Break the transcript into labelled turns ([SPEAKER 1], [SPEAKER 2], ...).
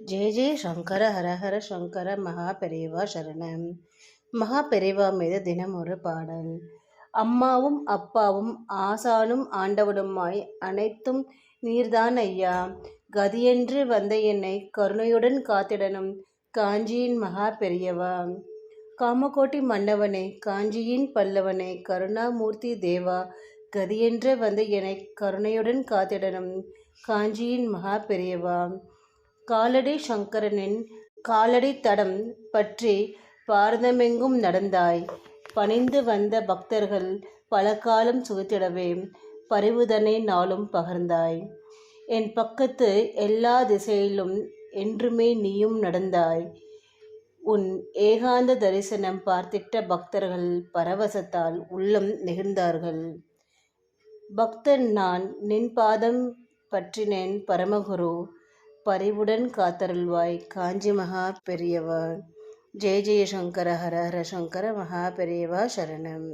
[SPEAKER 1] ஜெய ஜெய சங்கர ஹரஹர சங்கர மகா பெரியவா சரணம். மகா பெரியவா மீது தினம் ஒரு பாடல். அம்மாவும் அப்பாவும் ஆசானும் ஆண்டவனுமாய் அனைத்தும் நீர்தான் ஐயா. கதியென்று வந்த என்னை கருணையுடன் காத்திடனும் காஞ்சியின் மகா பெரியவா காமகோட்டி மன்னவனே காஞ்சியின் பல்லவனே கருணாமூர்த்தி தேவா. கதியென்று வந்த என்னை கருணையுடன் காத்திடனும் காஞ்சியின் மகா பெரியவா காலடி சங்கரனின் காலடி தடம் பற்றி பாரதமெங்கும் நடந்தாய். பணிந்து வந்த பக்தர்கள் பல காலம் சுகத்திடவே பரிவுதனை நாளும் பகர்ந்தாய். என் பக்கத்து எல்லா திசையிலும் என்றுமே நீயும் நடந்தாய். உன் ஏகாந்த தரிசனம் பார்த்திட்ட பக்தர்கள் பரவசத்தால் உள்ளம் நெகிழ்ந்தார்கள். பக்தன் நான் நின் பாதம் பற்றினேன் பரமகுரு பரிவுடன் காத்தருள்வாய். காஞ்சி மகா பெரியவா. ஜெய ஜெய சங்கர ஹர ஹர சங்கர மகா பெரியவா சரணம்.